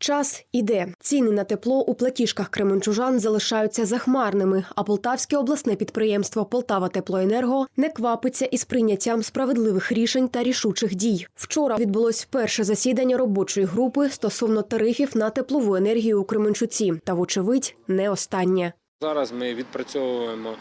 Час іде. Ціни на тепло у платіжках кременчужан залишаються захмарними. А полтавське обласне підприємство Полтава Теплоенерго не квапиться із прийняттям справедливих рішень та рішучих дій. Вчора відбулось перше засідання робочої групи стосовно тарифів на теплову енергію у Кременчуці. Та, вочевидь, не останнє. Зараз ми відпрацьовуємо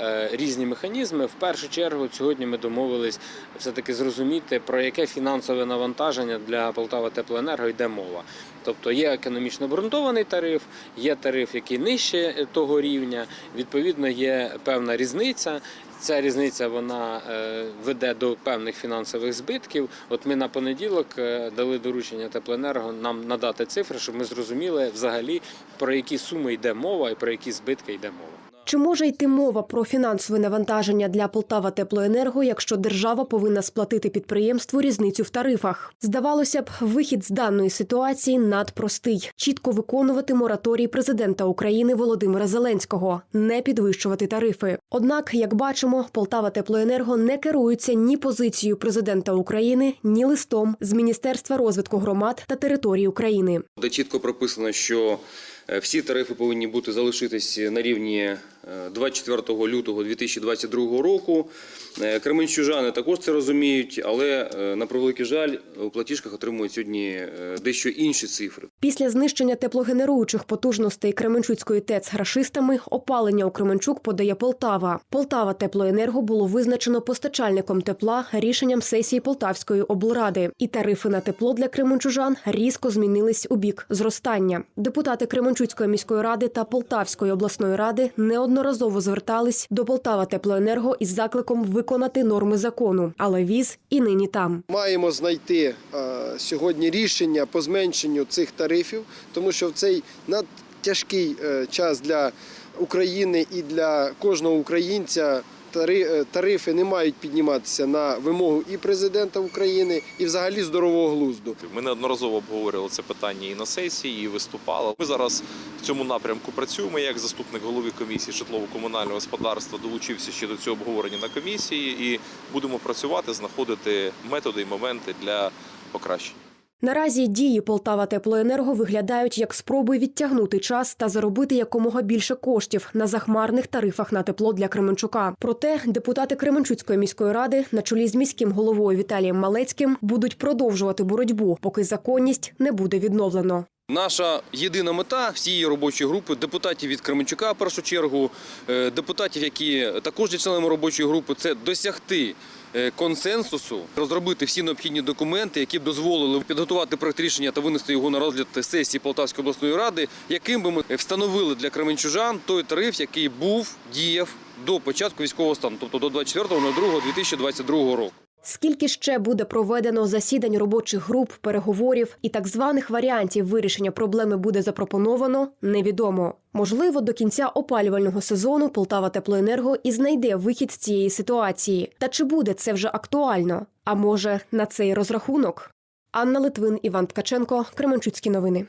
е, різні механізми. В першу чергу сьогодні ми домовились все-таки зрозуміти, про яке фінансове навантаження для Полтава Теплоенерго йде мова. Тобто є економічно обґрунтований тариф, є тариф, який нижче того рівня. Відповідно, є певна різниця. Ця різниця вона е, веде до певних фінансових збитків. От ми на понеділок е, дали доручення теплоенерго нам надати цифри, щоб ми зрозуміли взагалі про які суми йде мова і про які збитки йде мова. Чи може йти мова про фінансове навантаження для Полтава Теплоенерго, якщо держава повинна сплатити підприємству різницю в тарифах? Здавалося б, вихід з даної ситуації надпростий: чітко виконувати мораторій президента України Володимира Зеленського, не підвищувати тарифи. Однак, як бачимо, Полтава Теплоенерго не керується ні позицією президента України, ні листом з Міністерства розвитку громад та територій України. де чітко прописано, що всі тарифи повинні бути залишитись на рівні е, 24 лютого 2022 року. Е, Кременчужани також це розуміють, але е, на превеликий жаль у платіжках отримують сьогодні е, дещо інші цифри. Після знищення теплогенеруючих потужностей Кременчуцької ТЕЦ грашистами опалення у Кременчук подає Полтава. Полтава Теплоенерго було визначено постачальником тепла рішенням сесії Полтавської облради. І тарифи на тепло для кременчужан різко змінились у бік зростання. Депутати Кременчуцької міської ради та Полтавської обласної ради неодноразово звертались до Полтава Теплоенерго із закликом виконати норми закону, але віз і нині там. Маємо знайти е, сьогодні рішення по зменшенню цих тарифів, тому що в цей надтяжкий е, час для України і для кожного українця е, тарифи не мають підніматися на вимогу і президента України, і взагалі здорового глузду. Ми неодноразово обговорювали це питання і на сесії, і виступали. Ми зараз в цьому напрямку працюємо. Як заступник голови комісії житлово-комунального господарства долучився ще до цього обговорення на комісії, і будемо працювати, знаходити методи і моменти для покращення. Наразі дії Полтава Теплоенерго виглядають як спроби відтягнути час та заробити якомога більше коштів на захмарних тарифах на тепло для Кременчука. Проте депутати Кременчуцької міської ради на чолі з міським головою Віталієм Малецьким будуть продовжувати боротьбу, поки законність не буде відновлено. Наша єдина мета всієї робочої групи депутатів від Кременчука, першу чергу, е, депутатів, які також є членами робочої групи, це досягти консенсусу, розробити всі необхідні документи, які б дозволили підготувати проект рішення та винести його на розгляд сесії Полтавської обласної ради, яким би ми встановили для кременчужан той тариф, який був діяв до початку військового стану, тобто до 24.02.2022 року. Скільки ще буде проведено засідань робочих груп, переговорів і так званих варіантів вирішення проблеми буде запропоновано, невідомо. Можливо, до кінця опалювального сезону Полтава Теплоенерго і знайде вихід з цієї ситуації. Та чи буде це вже актуально? А може, на цей розрахунок? Анна Литвин, Іван Ткаченко, Кременчуцькі новини.